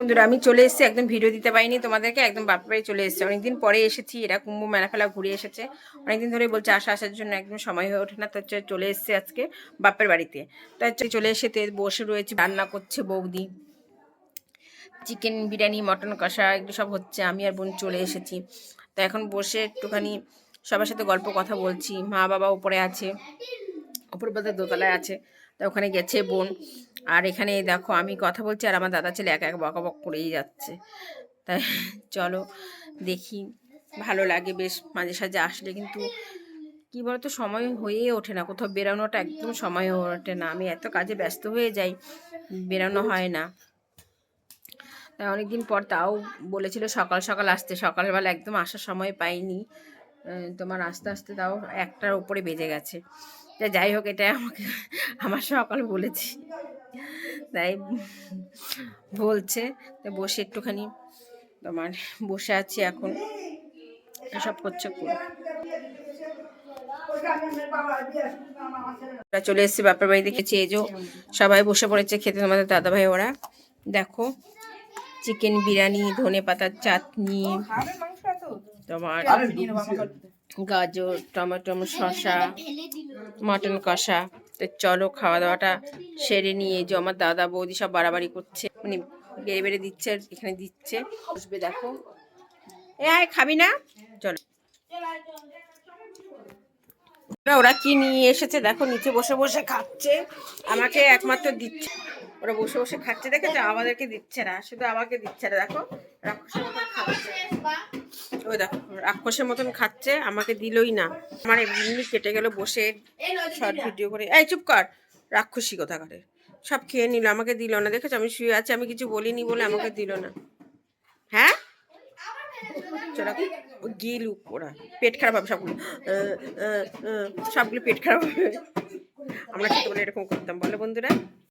বন্ধুরা, আমি চলে এসেছি, একদম ভিডিও দিতে পারিনি তোমাদেরকে, একদম বাপের বাড়ি চলে এসেছি। অনেকদিন পরে এসেছি, এরা কুম্ভ মেলা ফেলা ঘুরে এসেছে। অনেকদিন ধরে বলছে আসা, আসার জন্য একদম সময় হয়ে ওঠে না, তো হচ্ছে চলে এসেছে আজকে বাপের বাড়িতে। তো হচ্ছে চলে এসে বসে রয়েছে, রান্না করছে বৌদি। চিকেন বিরিয়ানি মটন কষা, এগুলো সব হচ্ছে, আমি আর বোন চলে এসেছি। তো এখন বসে একটুখানি সবার সাথে গল্প, কথা বলছি মা বাবা উপরে আছে। উপর বলতে দোতলায় আছে। তো ওখানে গেছে বোন। আর এখানে দেখো আমি কথা বলছি আর আমার দাদা ছেলে এক এক বক বক করেই যাচ্ছে। তাই চলো দেখি, ভালো লাগে বেশ মাঝে সাঝে আসলে কিন্তু কী বলতো সময় হয়ে ওঠে না। কোথাও বেরোনোটা একদম সময় হয়ে ওঠে না। আমি এত কাজে ব্যস্ত হয়ে যাই, বেরোনো হয় না। তাই অনেকদিন পর তাও বলেছিল সকাল সকাল আসতে। সকালবেলা একদম আসার সময় পাইনি। তোমার আস্তে আস্তে তাও একটার উপরে বেজে গেছে। তা যাই হোক এটা আমাকে, আমার সকাল বলেছি। তাই বলছে, তো বসে একটুখানি তোমার বসে আছি এখন। এসব করছে করে চলে এসেছি বাপের বাড়ি দেখেছি এই সবাই বসে পড়েছে খেতে, তোমাদের দাদা ভাই ওরা। দেখো, চিকেন বিরিয়ানি ধনে পাতার চাটনি তোমার গাজর টমেটো শসা মটন কষা। তো চলো খাওয়া দাওয়াটা সেরে নিয়ে যে আমার দাদা বৌদি সব বাড়াবাড়ি করছে। মানে বেড়ে বেড়ে দিচ্ছে এখানে দিচ্ছে। বসবে দেখো। এ আয় খাবি না? চলো। ওরা- ওরা কি নিয়ে এসেছে দেখো নিচে বসে বসে খাচ্ছে। আমাকে একমাত্র দিচ্ছে। ওরা বসে বসে খাচ্ছে দেখেছ? আমাদেরকে দিচ্ছে না শুধু আমাকে দিচ্ছে না দেখো। ওই দেখো, রাক্ষসের মতন খাচ্ছে, আমাকে দিলই না। আমার এমনি কেটে গেল, বসে শর্ট ভিডিও করে। এই, চুপ কর। রাক্ষসী কথা করে সব খেয়ে নিল, আমাকে দিল না। দেখেছ, আমি শুয়ে আছি, আমি কিছু বলিনি বলে আমাকে দিল না। হ্যাঁ? গিলুক ওরা। পেট খারাপ হবে সবগুলো। সবগুলো পেট খারাপ হবে। আমরা ছোটবেলায় এরকম করতাম? বলো বন্ধুরা।